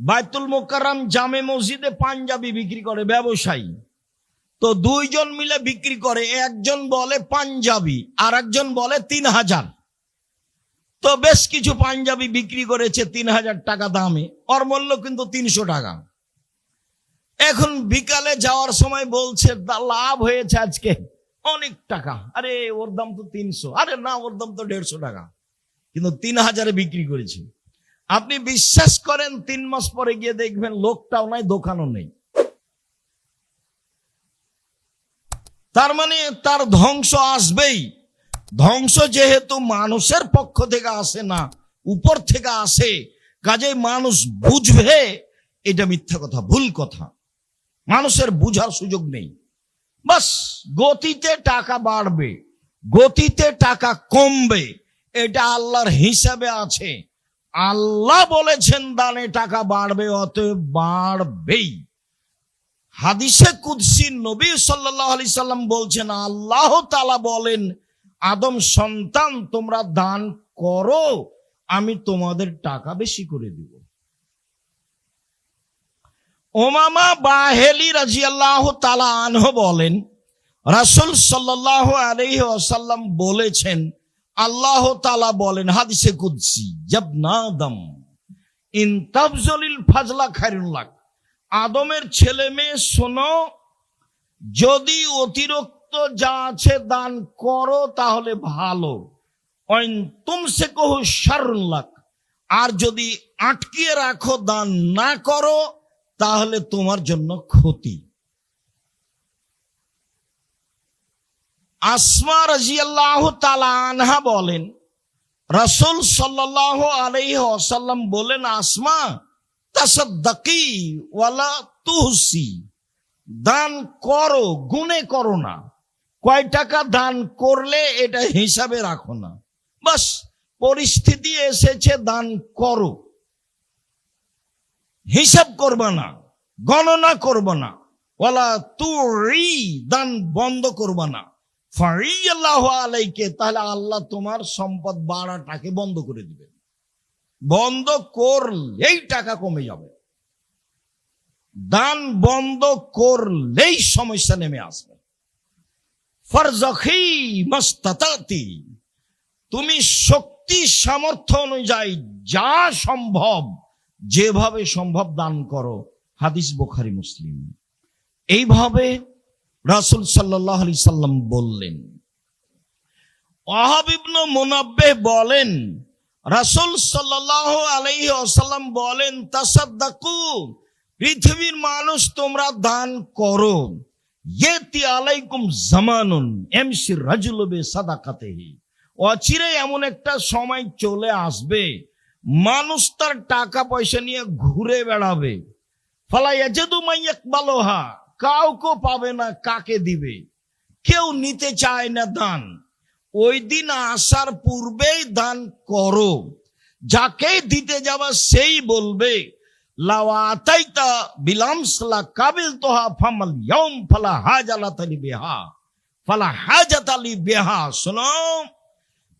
বাইতুল মোকাররম জামে মসজিদে পাঞ্জাবি বিক্রি করে ব্যবসায়ী। তো দুইজন মিলে বিক্রি করে, একজন বলে পাঞ্জাবি আর একজন বলে তিন হাজার। তো বেশ কিছু পাঞ্জাবি বিক্রি করেছে তিন হাজার টাকা দামে, ওর মূল্য কিন্তু তিনশো টাকা। এখন বিকালে যাওয়ার সময় বলছে "দা লাভ হয়েছে আজকে অনেক টাকা। আরে, ওর দাম তো তিনশো। আরে না, ওর দাম তো দেড়শো টাকা। কিন্তু তিন হাজারে বিক্রি করেছে। আপনি বিশ্বাস করেন তিন মাস পরে গিয়ে দেখবেন লোকটাও নাই, দোকানও নেই। তার মানে তার ধ্বংস আসবেই। ধ্বংস যেহেতু মানুষের পক্ষ থেকে আসে না, উপর থেকে আসে। কাজে মানুষ বুঝবে, এটা মিথ্যা কথা, ভুল কথা। মানুষের বুঝার সুযোগ নেই। বাস, গতিতে টাকা বাড়বে, গতিতে টাকা কমবে, এটা আল্লাহর হিসাবে আছে। আল্লাহ বলেছেন, দানে টাকা বাড়বে, অতএব বাড়বেই। হাদিসে কুদসি নবী সাল্লাহ আলি সাল্লাম বলছেন, আল্লাহ তালা বলেন, আদম সন্তান, তোমরা দান করো, আমি তোমাদের টাকা বেশি করে দিব। ওমামা বাহেলি রাজি আল্লাহ তালা আনহ বলেন, রাসুল সাল্লাহ আলহি আসাল্লাম বলেছেন আল্লাহ তালা বলেন, হাদিসে কুদ্সি জব না দম ইন তাফজলিল ফাজলা খায়রুল্লাহ আদমের ছেলে মেয়ে, শোনো, যদি অতিরিক্ত যা আছে দান করো, তাহলে ভালো। তুমসে কহু শারুল্লাহ আর যদি আটকিয়ে রাখো, দান না করো, তাহলে তোমার জন্য ক্ষতি। আসমা রাজিয়াল্লাহ তালা আনহা বলেন, রসুল সাল্লাহ আলাইহি আসাল্লাম বলেন, আসমা, তাসাদ্দাকি ওয়ালা তুহসি, দান করো গুনে করো না। কয় টাকা দান করলে এটা হিসাবে রাখো না। বাস, পরিস্থিতি এসেছে, দান করো। হিসাব করবা না, গণনা করবা না। ওয়ালা তুই, দান বন্ধ করবা না। আলাইকে, তাহলে আল্লাহ তোমার সম্পদ বাড়াটাকে বন্ধ করে দিবেন। বন্ধ করলেই টাকা কমে যাবে। দান বন্ধ করলেই সমস্যা নেমে আসবে। তুমি শক্তি সামর্থ্য অনুযায়ী যা সম্ভব, যেভাবে সম্ভব দান করো। হাদিস বোখারি মুসলিম। এইভাবে রাসুল সাল্লাহ আলি সাল্লাম বললেন ওয়াহাবিবনু মুনাব্বে বলেন, রাসুল সাল্লাহ আলাইহি আসাল্লাম বলেন, তাসাদ্দাকু, পৃথিবীর মানুষ তোমরা দান করো। ইয়েতি আলাইকুম জামানুন, এমসি রাজুলবে সাদাকাতেহি। অচিরে এমন একটা সময় চলে আসবে, মানুষ তার টাকা পয়সা নিয়ে ঘুরে বেড়াবে। ফালাইয়া যেদু মাইয়াক বালোহা কাউকে পাবে না, কাকে দিবে? কেউ নিতে চায় না দান। ওই দিন আসার পূর্বেই দান করো। যাকে দিতে যাবা সেই বলবে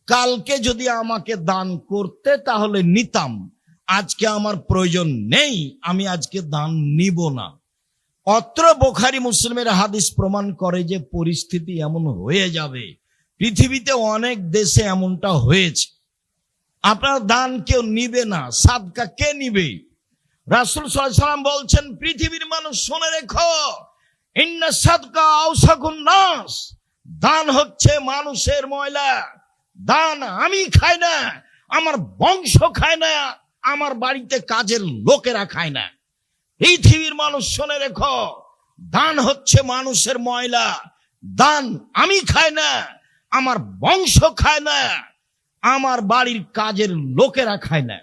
কালকে যদি আমাকে দান করতে তাহলে নিতাম। আজকে আমার প্রয়োজন নেই, আমি আজকে দান নিব না। অত্র বোখারি মুসলিমের হাদিস প্রমাণ করে যে পরিস্থিতি এমন হয়ে যাবে। পৃথিবীতে অনেক দেশে এমনটা হয়েছে। আপনার দান কেউ নিবে না, সাদকা কে নিবে? রাসুল সাল্লাম বলছেন, পৃথিবীর মানুষ শুনে রেখো সাদকা আউসাকুন নাস। দান হচ্ছে মানুষের ময়লা। দান আমি খাই না, আমার বংশ খায় না, আমার বাড়িতে কাজের লোকেরা খায় না। পৃথিবীর মানুষ শোনে রেখো, দান হচ্ছে মানুষের ময়লা। দান আমি খাই না, আমার বংশ খায় না, আমার বাড়ির কাজের লোকেরা খায় না।